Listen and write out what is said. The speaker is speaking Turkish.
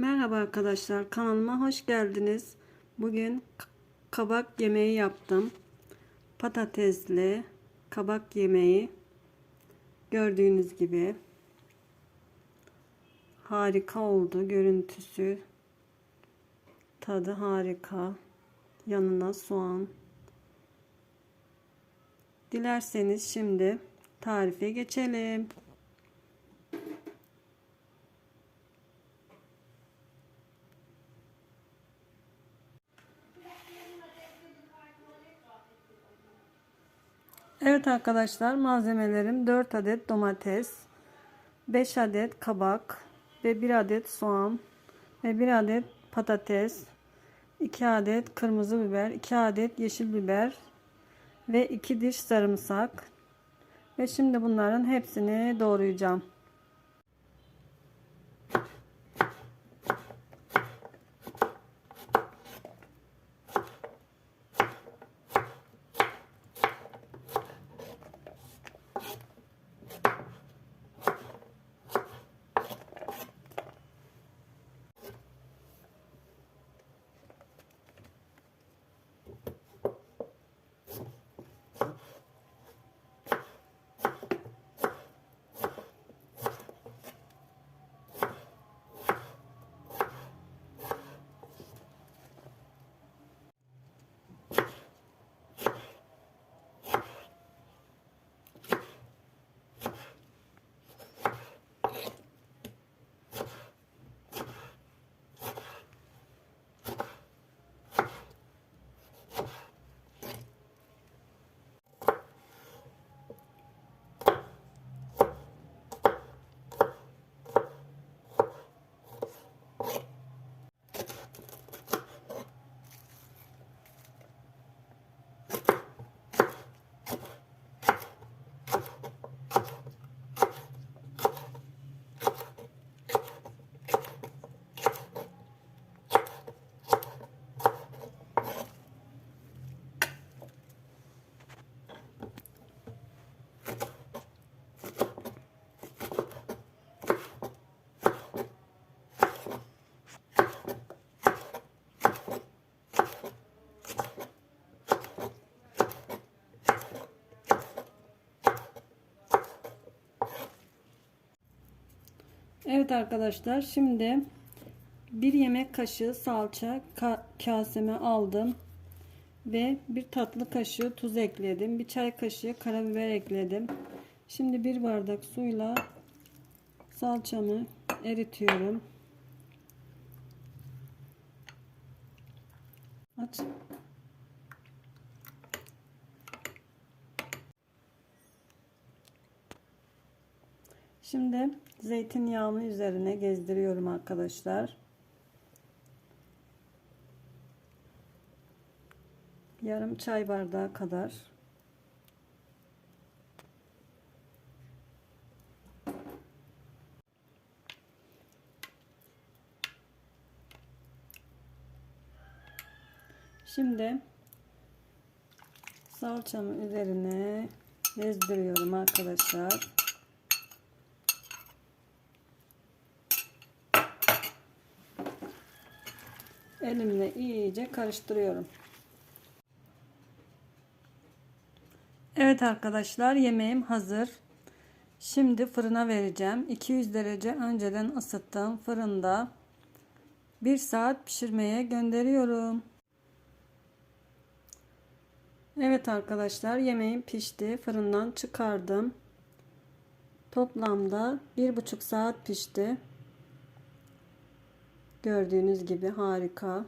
Merhaba arkadaşlar kanalıma hoş geldiniz. Bugün kabak yemeği yaptım. Patatesli kabak yemeği. Gördüğünüz gibi harika oldu görüntüsü. Tadı harika. Yanına soğan. Dilerseniz şimdi tarife geçelim. Evet arkadaşlar malzemelerim 4 adet domates, 5 adet kabak ve 1 adet soğan ve 1 adet patates, 2 adet kırmızı biber, 2 adet yeşil biber ve 2 diş sarımsak. Ve şimdi bunların hepsini doğrayacağım. Evet arkadaşlar şimdi bir yemek kaşığı salça ka kaseme aldım ve bir tatlı kaşığı tuz ekledim. Bir çay kaşığı karabiber ekledim. Şimdi bir bardak suyla salçamı eritiyorum. Aç. Şimdi zeytinyağını üzerine gezdiriyorum arkadaşlar. Yarım çay bardağı kadar. Şimdi salçamın üzerine gezdiriyorum arkadaşlar. Elimle iyice karıştırıyorum. Evet arkadaşlar yemeğim hazır. Şimdi fırına vereceğim. 200 derece önceden ısıttığım fırında 1 saat pişirmeye gönderiyorum. Evet arkadaşlar yemeğim pişti. Fırından çıkardım. Toplamda 1,5 saat pişti. Gördüğünüz gibi harika.